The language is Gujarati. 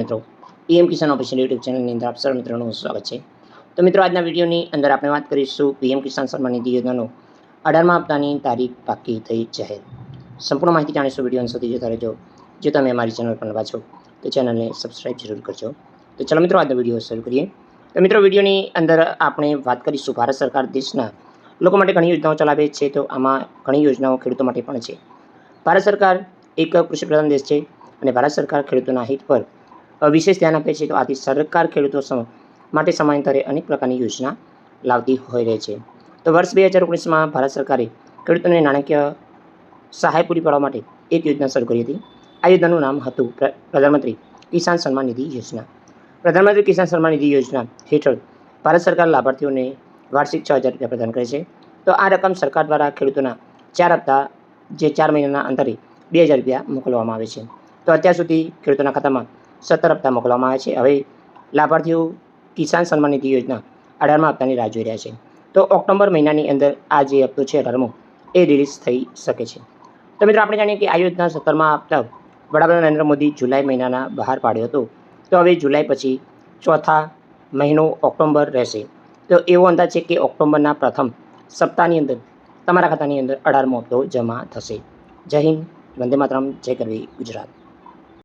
મિત્રો. પીએમ કિસાન ઓફિશિયલ યુટ્યુબ ચેનલની અંદર આપ સર્વ મિત્રોનું સ્વાગત છે. તો મિત્રો, આજના વિડીયોની અંદર આપણે વાત કરીશું પીએમ કિસાન સન્માન નિધિ યોજનાનો અઢારમા હપ્તાની તારીખ પાકી થઈ જાહેર સંપૂર્ણ માહિતી જાણીશું વીડિયો અંત સુધી જતા રહેજો જો તમે અમારી ચેનલ પર નવા છો, તો ચેનલને સબસ્ક્રાઈબ જરૂર કરજો. તો ચલો મિત્રો, આજનો વીડિયો શરૂ કરીએ. તો મિત્રો, વિડીયોની અંદર આપણે વાત કરીશું ભારત સરકાર દેશના લોકો માટે ઘણી યોજનાઓ ચલાવે છે, તો આમાં ઘણી યોજનાઓ ખેડૂતો માટે પણ છે. ભારત સરકાર એક કૃષિ પ્રધાન દેશ છે અને ભારત સરકાર ખેડૂતોના હિત પર વિશેષ ધ્યાન આપે છે તો આથી સરકાર ખેડૂતો માટે સમયાંતરે અનેક પ્રકારની યોજના લાવતી હોય રહે છે. તો વર્ષ બે હજાર ઓગણીસમાં ભારત સરકારે ખેડૂતોને નાણાકીય સહાય પૂરી પાડવા માટે એક યોજના શરૂ કરી હતી. આ યોજનાનું નામ હતું પ્રધાનમંત્રી કિસાન સન્માન નિધિ યોજના. પ્રધાનમંત્રી કિસાન સન્માન નિધિ યોજના હેઠળ ભારત સરકાર લાભાર્થીઓને વાર્ષિક છ હજાર રૂપિયા પ્રદાન કરે છે. તો આ રકમ સરકાર દ્વારા ખેડૂતોના ચાર હપ્તા, જે ચાર મહિનાના અંતરે બે હજાર રૂપિયા મોકલવામાં આવે છે. તો અત્યાર સુધી ખેડૂતોના ખાતામાં સત્તર હપ્તા મોકલવામાં આવે છે. હવે લાભાર્થીઓ કિસાન સન્માન નિધિ યોજના અઢારમા હપ્તાની રાહ જોઈ રહ્યા છે. તો ઓક્ટોબર મહિનાની અંદર આ જે હપ્તો છે, અઢારમો, એ રિલીઝ થઈ શકે છે. તો મિત્રો, આપણે જાણીએ કે આ યોજના સત્તરમાં હપ્તા વડાપ્રધાન નરેન્દ્ર મોદી જુલાઈ મહિનાના બહાર પાડ્યો હતો. તો હવે જુલાઈ પછી ચોથા મહિનો ઓક્ટોબર રહેશે. તો એવો અંદાજ છે કે ઓક્ટોબરના પ્રથમ સપ્તાહની અંદર તમારા ખાતાની અંદર અઢારમો હપ્તો જમા થશે. જય હિન્દ, વંદે માતરમ, જય કરવી ગુજરાત.